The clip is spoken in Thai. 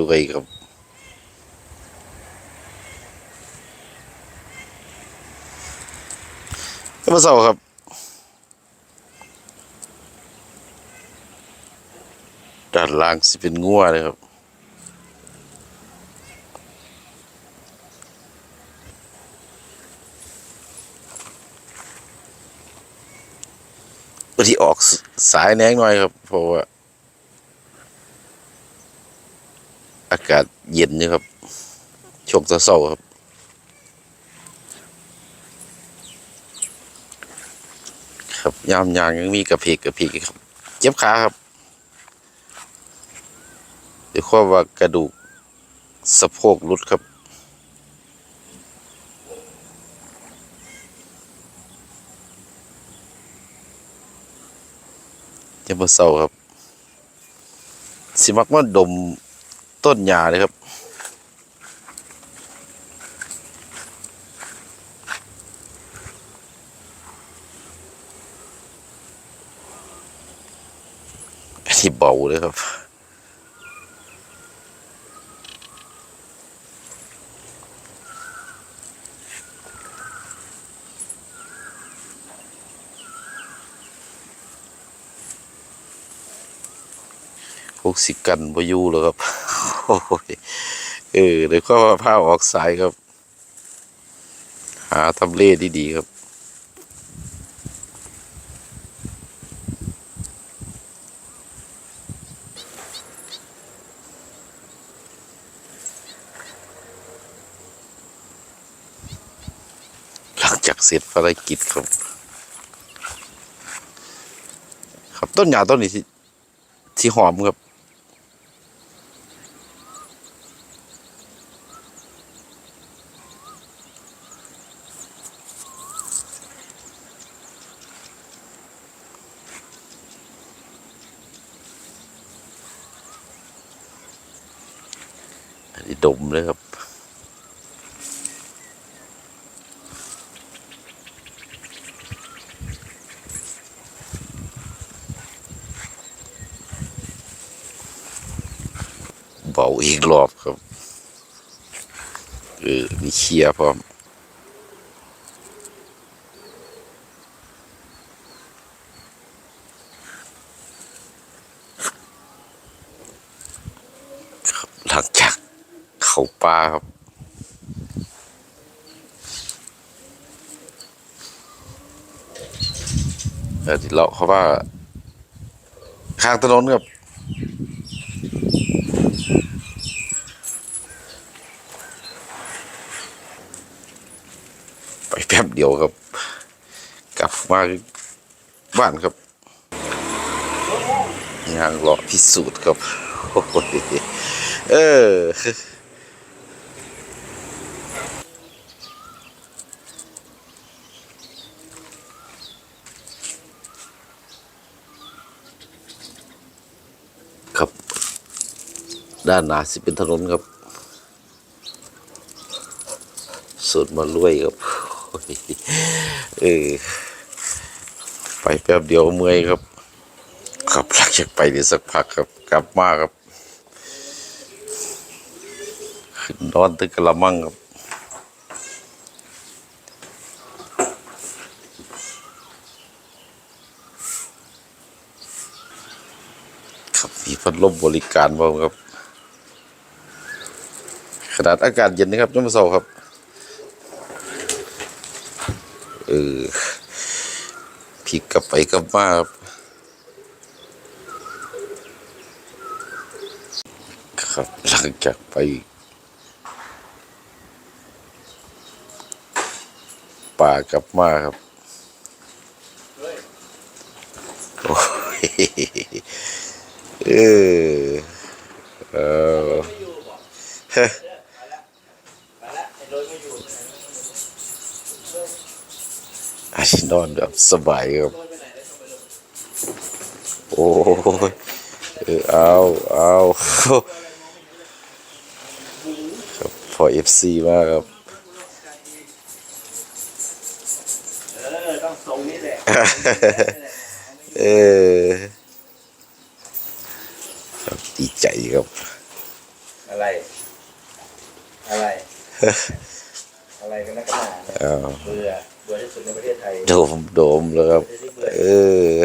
รวยครับ ก็มาเศร้าครับด้านล่างสิเป็นงัวเลยครับที่ออกสายแนงหน่อยครับเพราะว่า อากาศเย็นนี่ครับช่วงเช้าครับ ครับยามยางยังมีกระเพกกระเพกครับ เจ็บขาครับเดี๋ยวข้อว่ากระดูกสะโพกหลุดครับ จะมาเศร้าครับ สิมักว่าดม ต้นหญ้าเลยครับอันนี้เบาเลยครับพวกสิกันพายุแล้วครับ เออเดี๋ยวก็ผ้าออกสายครับ หาทำเลดีๆครับหลังจากเสร็จภารกิจครับ ครับต้นหญ้าต้นนี้ที่ที่หอมครับ ดมเลยครับ เบาอีกรอบครับ เออมีเชียร์พร้อม ครับหลังจาก เข้าป่าครับเออที่เราเขาว่า ข้างถนนครับไปแป๊บเดียวครับ กลับมาบ้านครับยางเลาะพิสูจน์ครับโอ้ยเออ ด้านหน้าสิเป็นถนนครับสุดมารวยครับเออไปแป๊บเดียวเมื่อยครับครับหลังจากไปเดี๋ยวสักพักครับ กลับมาครับขึ้นนอนตึกกระมังครับครับมีพัดลมบริการบ้างครับ นาดอากาศเย็นนะครับยังไม่เศร้าครับเออพลิกกลับไปกลับมาครับครับหลังจากไป ป่ากลับมาครับโอ้ยเออ อาชินอนแบบสบายครับ โอ้ยเออาเอาครับพอเอฟซีมากครับเออครับดีใจครับ อะไร อะไร อะไรกันนักหนาเบื่อ โดมโดมแล้วครับ เออ